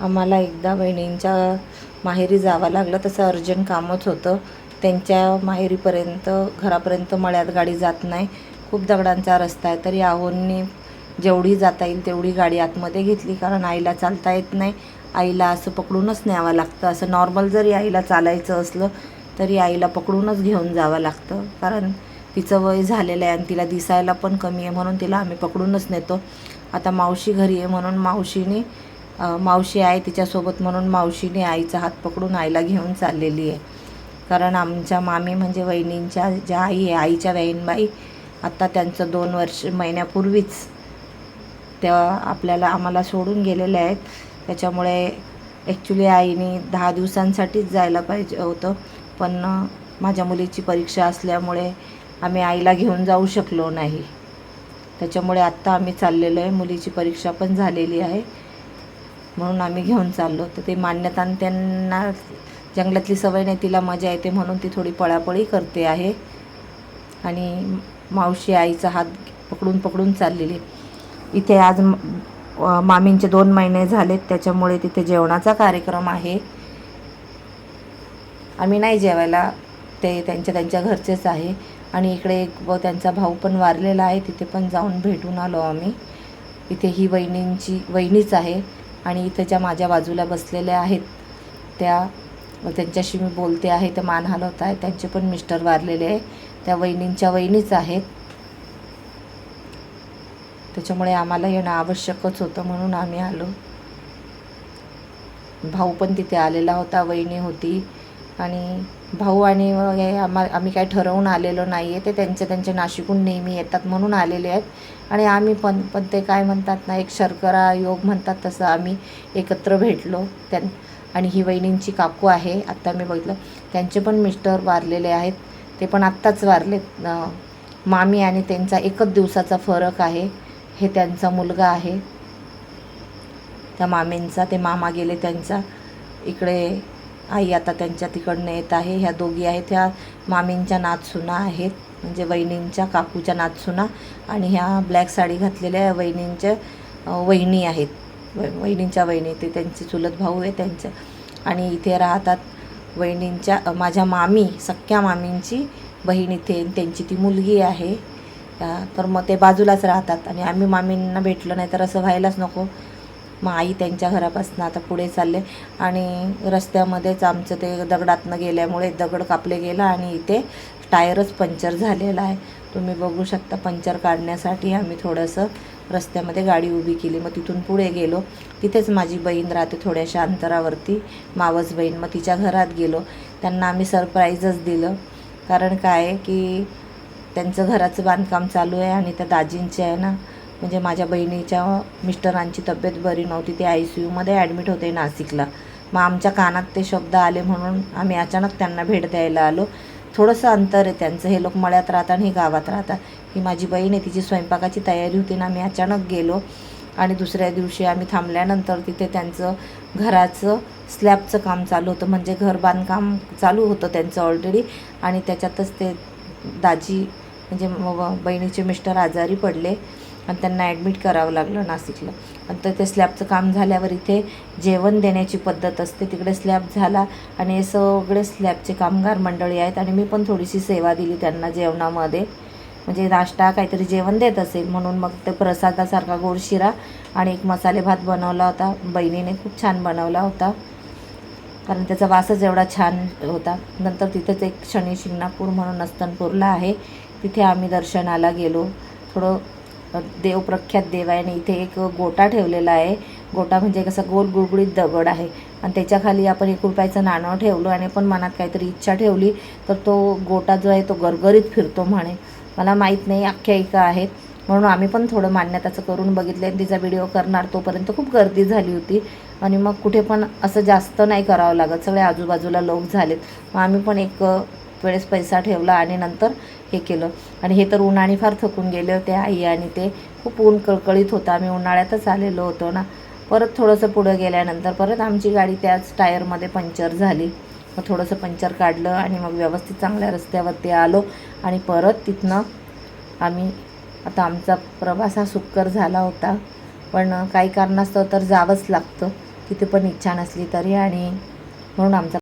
आम्हाला एकदा बहिणींच्या माहेरी जावं लागलं तसं अर्जंट कामच होतं. त्यांच्या माहेरीपर्यंत घरापर्यंत मळ्यात गाडी जात नाही. खूप दगडांचा रस्ता आहे तरी आहोंनी जेवढी जाता येईल तेवढी गाडी आतमध्ये घेतली कारण आईला चालता येत नाही. आईला असं पकडूनच न्यावं लागतं. असं नॉर्मल जरी आईला चालायचं असलं तरी आईला पकडूनच घेऊन जावं लागतं. कारण तिचं वय झालेलं आहे आणि तिला दिसायला पण कमी आहे म्हणून तिला आम्ही पकडूनच नेतो. आता मावशी घरी आहे म्हणून मावशीने मावशी आहे तिच्यासोबत म्हणून मावशीने आईचा हात पकडून आईला घेऊन चाललेली आहे. कारण आमच्या मामी म्हणजे वहिनींच्या ज्या आई आहे आईच्या बहीणबाई आत्ता त्यांचं दोन वर्ष महिन्यापूर्वीच त्या आपल्याला आम्हाला सोडून गेलेल्या आहेत. त्याच्यामुळे ॲक्च्युली आईने दहा दिवसांसाठीच जायला पाहिजे होतं. पण माझ्या मुलीची परीक्षा असल्यामुळे आम्ही आईला घेऊन जाऊ शकलो नाही. त्याच्यामुळे आत्ता आम्ही चाललेलो आहे. मुलीची परीक्षा पण झालेली आहे. म्हणून आम्ही घेऊन चाललो. तर ते मान्यता आणि त्यांना जंगलातली सवय नाही तिला मजा येते म्हणून ती थोडी पळापळी करते आहे. आणि मावशी आईचा हात पकडून पकडून चाललेली. इथे आज मामींचे दोन महिने झालेत त्याच्यामुळे तिथे जेवणाचा कार्यक्रम आहे. आम्ही नाही जेवायला ते त्यांच्या त्यांच्या घरचेच आहे. आणि इकडे एक व त्यांचा भाऊ पण वारलेला आहे तिथे पण जाऊन भेटून आलो आम्ही. इथे ही वहिनींची वहिनीच आहे. आणि इथे ज्या माझ्या बाजूला बसलेल्या आहेत त्या त्यांच्याशी मी बोलते आहे तर मान हलवत आहे त्यांचे पण मिस्टर वारलेले आहे त्या वहिनींच्या वहिनीच आहेत. त्याच्यामुळे आम्हाला येणं आवश्यकच होतं म्हणून आम्ही आलो. भाऊ पण तिथे आलेला होता वहिनी होती आणि भाऊ आणि आम्हा आम्ही काय ठरवून आलेलो नाही आहे ते त्यांचे त्यांचे नाशिकहून नेहमी येतात म्हणून आलेले आहेत. आणि आम्ही पण पण ते काय म्हणतात ना एक शर्करा योग म्हणतात तसं आम्ही एकत्र भेटलो. त्यां आणि ही वहिनींची काकू आहे आत्ता मी बघितलं. त्यांचे पण मिस्टर वारलेले आहेत. ते पण आत्ताच वारलेत. मामी आणि त्यांचा एकच दिवसाचा फरक आहे. हे त्यांचा मुलगा आहे. त्या मामींचा ते मामा गेले त्यांचा. इकडे आई आता त्यांच्या तिकडनं येत आहे. ह्या दोघी आहेत. ह्या मामींच्या नातसुना आहेत. म्हणजे वहिनींच्या काकूच्या नातसुना आणि ह्या ब्लॅक साडी घातलेल्या वहिनींच्या वहिनी आहेत. व- वहिनींच्या वहिनी ते त्यांचे चुलत भाऊ आहे त्यांच्या. आणि इथे राहतात वहिनींच्या माझ्या मामी सख्या मामींची बहीण इथे आणि त्यांची ती मुलगी आहे. तर मग ते बाजूलाच राहतात. आणि आम्ही मामींना भेटलो नाही तर असं व्हायलाच नको. मग आई त्यांच्या घरापासून आता पुढे चालले. आणि रस्त्यामध्येच आमचं ते दगडातनं गेल्यामुळे दगड कापले गेला आणि इथे टायरच पंक्चर झालेला आहे. तुम्ही बघू शकता पंक्चर काढण्यासाठी आम्ही थोडंसं रस्त्यामध्ये गाडी उभी केली. मग तिथून पुढे गेलो. तिथेच माझी बहीण राहते थोड्याशा अंतरावरती. मावस बहीण. मग तिच्या घरात गेलो. त्यांना आम्ही सरप्राईजच दिलं. कारण काय आहे की त्यांचं घराचं बांधकाम चालू आहे आणि त्या दाजींचे आहे ना म्हणजे माझ्या बहिणीच्या मिस्टरांची तब्येत बरी नव्हती ते आय सी यूमध्ये ॲडमिट होते नाशिकला. मग आमच्या कानात ते शब्द आले म्हणून आम्ही अचानक त्यांना भेट द्यायला आलो. थोडंसं अंतर आहे त्यांचं हे लोक मळ्यात राहतात आणि हे गावात राहतात. ही माझी बहीण आहे तिची स्वयंपाकाची तयारी होती ना आम्ही अचानक गेलो. आणि दुसऱ्या दिवशी आम्ही थांबल्यानंतर तिथे त्यांचं घराचं स्लॅबचं काम चालू होतं म्हणजे घर बांधकाम चालू होतं त्यांचं ऑलरेडी आणि त्याच्यातच ते दाजी म्हणजे बहिणीचे मिस्टर आजारी पडले. आणि त्यांना ॲडमिट करावं लागलं नाशिकला. आणि तर ते स्लॅबचं काम झाल्यावर इथे जेवण देण्याची पद्धत असते. तिकडे स्लॅब झाला आणि हे सगळे स्लॅबचे कामगार मंडळी आहेत आणि मी पण थोडीशी सेवा दिली त्यांना जेवणामध्ये. म्हणजे नाश्ता काहीतरी जेवण देत असेल म्हणून मग ते प्रसादासारखा गोडशिरा आणि एक मसाले भात बनवला होता. बहिणीने खूप छान बनवला होता. कारण त्याचा वासच एवढा छान होता. नंतर तिथेच एक शनी शिंगणापूर म्हणून अस्तनपूरला आहे. तिथे आम्ही दर्शनाला गेलो. थोडं देव देवप्रख्यात देव आहे आणि इथे एक गोटा ठेवलेला आहे. गोटा म्हणजे कसं गोल गुळगुळीत दगड आहे. आणि त्याच्याखाली आपण एक रुपयाचं नाणं ठेवलं आणि पण मनात काहीतरी इच्छा ठेवली तर तो गोटा जो आहे तो गरगरीत फिरतो म्हणे. मला माहीत नाही आख्यायिका आहेत. म्हणून आम्ही पण थोडं मान्यताचं करून बघितलं आणि तिचा व्हिडिओ करणार तोपर्यंत खूप गर्दी झाली होती. आणि मग कुठे पण असं जास्त नाही करावं लागत. सगळे आजूबाजूला लोक झालेत. मग आम्ही पण एक वेळेस पैसा ठेवला आणि नंतर हे केलं. आणि हे तर उन्हाने फार थकून गेले होते आई आणि ते. खूप ऊन कळकळीत होतं. आम्ही उन्हाळ्यातच आलेलो होतो ना. परत थोडंसं पुढं गेल्यानंतर परत आमची गाडी त्याच टायरमध्ये पंक्चर झाली. मग थोडंसं पंक्चर काढलं आणि मग व्यवस्थित चांगल्या रस्त्यावरती आलो आणि परत तिथनं आम्ही आता आमचा प्रवास हा सुकर झाला होता. पण काही कारणास्तव तर जावंच लागतं. तिथे पण इच्छा नसली तरी आणि म्हणून आमचा